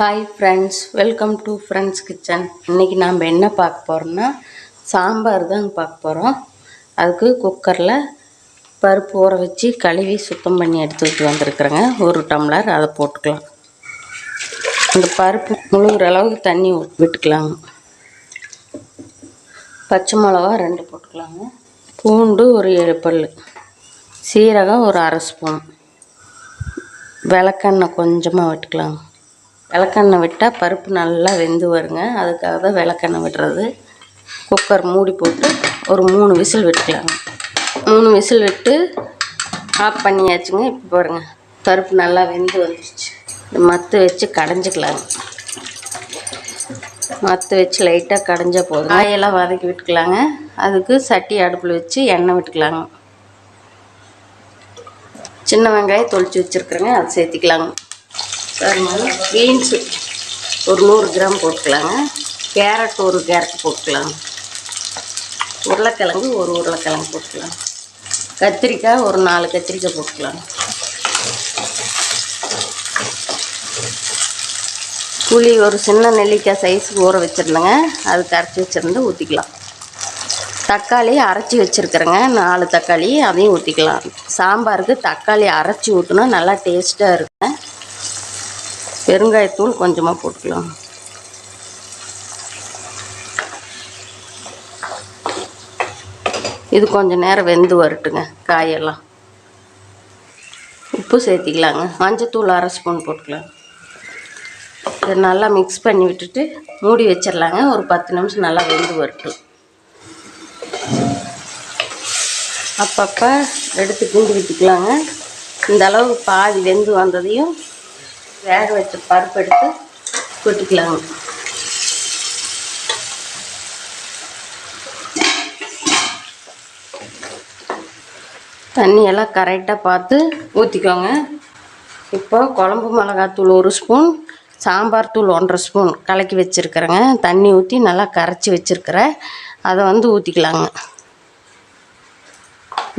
Hi friends welcome to friends kitchen இன்றைக்கி நாம் என்ன பார்க்க போகிறோம்னா சாம்பார் தான் பார்க்க போகிறோம் அதுக்கு குக்கரில் பருப்பு ஊற வச்சு கழுவி சுத்தம் பண்ணி எடுத்து வச்சு ஒரு டம்ளர் அதை போட்டுக்கலாம். இந்த பருப்பு முழுகிற அளவுக்கு தண்ணி விட்டுக்கலாங்க. பச்சை மிளகா ரெண்டு போட்டுக்கலாங்க. பூண்டு ஒரு ஏழு பல். சீரகம் ஒரு அரை ஸ்பூன். விளக்கெண்ணெய் கொஞ்சமாக விட்டுக்கலாங்க. விளக்கெண்ணெய் விட்டால் பருப்பு நல்லா வெந்து வருங்க. அதுக்காக தான் விளக்கெண்ணெய் விடுறது. குக்கர் மூடி போட்டு ஒரு மூணு விசில் விட்டுக்கலாங்க. மூணு விசில் விட்டு ஆஃப் பண்ணியாச்சுங்க. இப்போ பாருங்க பருப்பு நல்லா வெந்து வந்துருச்சு. இந்த மத்து வச்சு கடைஞ்சிக்கலாங்க. மத்து வச்சு லைட்டாக கடைஞ்சா போதும் காயெல்லாம் வதக்கி விட்டுக்கலாங்க. அதுக்கு சட்டி அடுப்பில் வச்சு எண்ணெய் விட்டுக்கலாங்க. சின்ன வெங்காயம் தொளிச்சு வச்சுருக்குறேங்க. அதை சேர்த்திக்கலாங்க. அதனால பீன்ஸு ஒரு நூறு கிராம் போட்டுக்கலாங்க. கேரட் ஒரு கேரட் போட்டுக்கலாங்க உருளைக்கிழங்கு ஒரு உருளைக்கிழங்கு போட்டுக்கலாம். கத்திரிக்காய் ஒரு நாலு கத்திரிக்காய் போட்டுக்கலாம். புளி ஒரு சின்ன நெல்லிக்காய் சைஸுக்கு ஊற வச்சுருந்தேங்க அது கரைச்சி வச்சுருந்து ஊற்றிக்கலாம் தக்காளி அரைச்சி வச்சுருக்குறேங்க. நாலு தக்காளி அதையும் ஊற்றிக்கலாம் சாம்பாருக்கு தக்காளி அரைச்சி ஊற்றினா நல்லா டேஸ்ட்டாக இருக்குங்க. பெருங்காயத்தூள் கொஞ்சமாக போட்டுக்கலாம். இது கொஞ்சம் நேரம் வெந்து வரட்டுங்க காயெல்லாம். உப்பு சேர்த்திக்கலாங்க. மஞ்சத்தூள் அரை ஸ்பூன் போட்டுக்கலாம். இதை நல்லா மிக்ஸ் பண்ணி விட்டுட்டு மூடி வச்சிடலாங்க. ஒரு பத்து நிமிஷம் நல்லா வெந்து வரட்டும். அப்பப்போ எடுத்து கிண்டி விட்டுக்கலாங்க. இந்த பாதி வெந்து வந்ததையும் வேக வச்ச பருப்பு எடுத்து கொட்டிக்கலாங்க தண்ணியெல்லாம் கரெக்டாக பார்த்து ஊற்றிக்கோங்க. இப்போ குழம்பு மிளகாத்தூள் ஒரு ஸ்பூன் சாம்பார் தூள் ஒன்றரை ஸ்பூன் கலக்கி வச்சுருக்குறேங்க. தண்ணி ஊற்றி நல்லா கரைச்சி வச்சுருக்கிறேன் அதை வந்து ஊற்றிக்கலாங்க.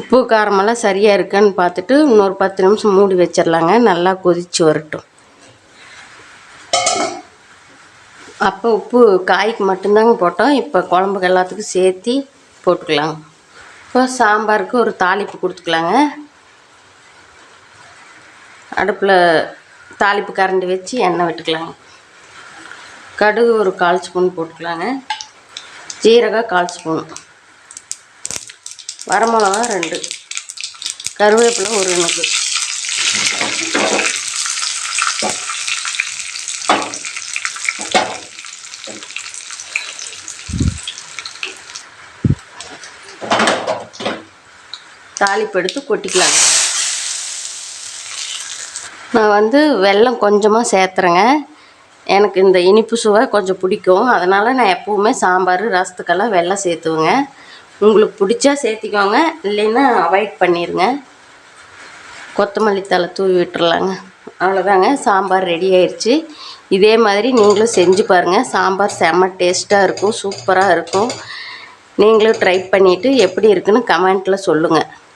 உப்பு காரமெல்லாம் சரியாக இருக்கான்னு பார்த்துட்டு இன்னொரு பத்து நிமிஷம் மூடி வச்சிடலாங்க நல்லா கொதித்து வரட்டும். அப்போ உப்பு காய்க்கு மட்டும்தாங்க போட்டோம். இப்போ குழம்புக்கு எல்லாத்துக்கும் சேர்த்தி போட்டுக்கலாங்க. இப்போ சாம்பாருக்கு ஒரு தாளிப்பு கொடுத்துக்கலாங்க. அடுப்பில் தாளிப்பு கரண்டி வச்சு எண்ணெய் விட்டுக்கலாங்க. கடுகு ஒரு கால் ஸ்பூன் போட்டுக்கலாங்க. ஜீரகம் கால் ஸ்பூன். வரமிளகா ரெண்டு. கருவேப்பிலை ஒரு எனக்கு தாளிப்பு எடுத்து கொட்டிக்கலாங்க. நான் வந்து வெல்லம் கொஞ்சமாக சேர்த்துறேங்க. எனக்கு இந்த இனிப்பு சுவை கொஞ்சம் பிடிக்கும். அதனால் நான் எப்போவுமே சாம்பார் ரசத்துக்கெல்லாம் வெல்லம் சேர்த்துவேங்க. உங்களுக்கு பிடிச்சா சேர்த்திக்கோங்க. இல்லைன்னா அவாய்ட் பண்ணிடுங்க கொத்தமல்லி தழை தூவி விட்டுறலாங்க. அவ்வளோதாங்க. சாம்பார் ரெடி ஆயிடுச்சு இதே மாதிரி நீங்களும் செஞ்சு பாருங்கள் சாம்பார் செம்ம டேஸ்ட்டாக இருக்கும். சூப்பராக இருக்கும். நீங்களும் ட்ரை பண்ணிவிட்டு எப்படி இருக்குன்னு கமெண்ட்டில் சொல்லுங்கள்